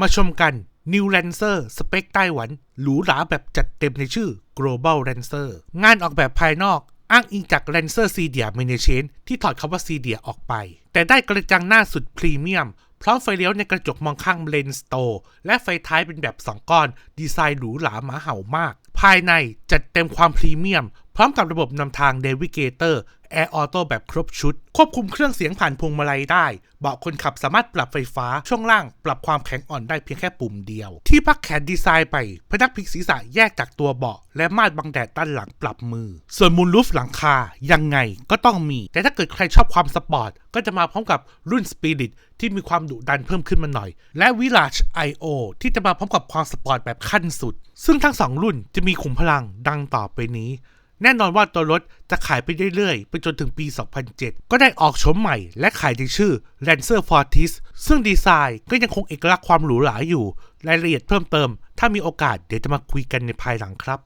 มาชมกัน New Lancer สเปคไต้หวัน หรูหราแบบจัดเต็มในชื่อ Global Lancer งานออกแบบภายนอกอ้างอิงจาก Lancer c d i a m a n i c h a n ที่ถอดคำว่า c d i a ออกไป แต่ได้กระจังหน้าสุดพรีเมียม พร้อมไฟเลี้ยวในกระจกมองข้างเลนส์โต และไฟท้ายเป็นแบบ 2 ก้อน ดีไซน์หรูหราหมาเห่ามาก ภายในจัดเต็มความพรีเมียม พร้อมกับระบบนำทาง Navigator Air Auto แบบครบชุด ควบคุมเครื่องเสียงผ่านพวงมาลัยได้ เบาะคนขับสามารถปรับไฟฟ้า ช่วงล่างปรับความแข็งอ่อนได้เพียงแค่ปุ่มเดียว ที่พักแขนดีไซน์ไป พนักพิงศีรษะแยกจากตัวเบาะ และมานบังแดดด้านหลังปรับมือ ส่วนมูลลูฟหลังคา ยังไงก็ต้องมี แต่ถ้าเกิดใครชอบความสปอร์ต ก็จะมาพร้อมกับรุ่น Spirit ที่มีความดุดันเพิ่มขึ้นมาหน่อย และ Village IO ที่จะมาพร้อมกับความสปอร์ตแบบขั้นสุด ซึ่งทั้งสองรุ่นจะมีขุมพลังดังต่อไปนี้ แน่นอนว่าตัวรถจะขายไปเรื่อยๆ ไปจนถึงปี 2007 ก็ได้ออกโฉมใหม่และขายในชื่อ Lancer Fortis ซึ่งดีไซน์ก็ยังคงเอกลักษณ์ความหรูหราอยู่ รายละเอียดเพิ่มเติม ถ้ามีโอกาสเดี๋ยวจะมาคุยกันในภายหลังครับ